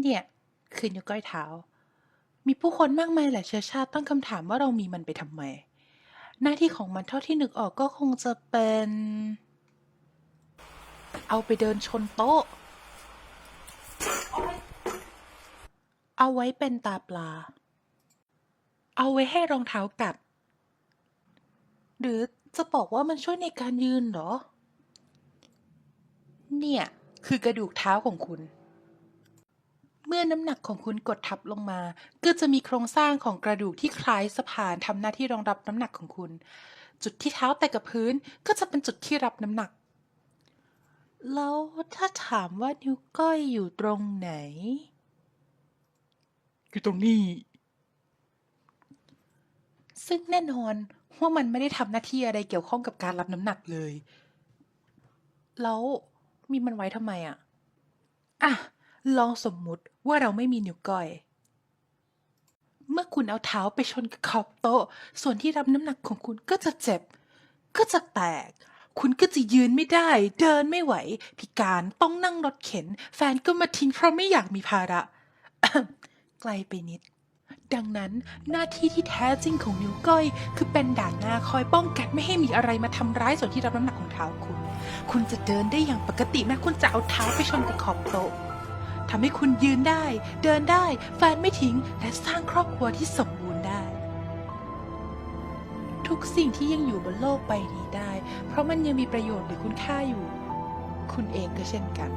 เนี่ย คือนิ้วก้อยเท้า มีผู้คนมากมายหลายเชื้อชาติตั้งคำถามว่าเรามีมันไปทำไม หน้าที่ของมันเท่าที่นึกออกก็คงจะเป็น เอาไปเดินชนโต๊ะ เอาไว้เป็นตาปลา เอาไว้ให้รองเท้ากัด หรือจะบอกว่ามันช่วยในการยืนเหรอ เนี่ย คือกระดูกเท้าของคุณ มื่อน้ำหนักของคุณกดทับลงมา ก็จะมีโครงสร้างของกระดูกที่คล้ายสะพานทำหน้าที่รองรับน้ำหนักของคุณ จุดที่เท้าแตะกับพื้นก็จะเป็นจุดที่รับน้ำหนัก แล้วถ้าถามว่านิ้วก้อยอยู่ตรงไหน อยู่ตรงนี้ ซึ่งแน่นอนว่ามันไม่ได้ทำหน้าที่อะไรเกี่ยวข้องกับการรับน้ำหนักเลย แล้วมีมันไว้ทำไมอะอะ ลองสมมุติว่าเราไม่มีนิ้วก้อย เมื่อคุณเอาเท้าไปชนกับขอบโต๊ะ ส่วนที่รับน้ำหนักของคุณก็จะเจ็บ ก็จะแตก คุณก็จะยืนไม่ได้ เดินไม่ไหว พิการต้องนั่งรถเข็น แฟนก็มาทิ้งเพราะไม่อยากมีภาระ ไกลไปนิด ดังนั้นหน้าที่ที่แท้จริงของนิ้วก้อย คือเป็นด่านหน้าคอยป้องกันไม่ให้มีอะไรมาทำร้ายส่วนที่รับน้ำหนักของเท้าคุณ คุณจะเดินได้อย่างปกติแม้คุณจะเอาเท้าไปชนกับขอบโต๊ะ ทำให้คุณยืนได้ เดินได้ แฟนไม่ทิ้ง และสร้างครอบครัวที่สมบูรณ์ได้ ทุกสิ่งที่ยังอยู่บนโลกใบนี้ได้ เพราะมันยังมีประโยชน์หรือคุณค่าอยู่ คุณเองก็เช่นกัน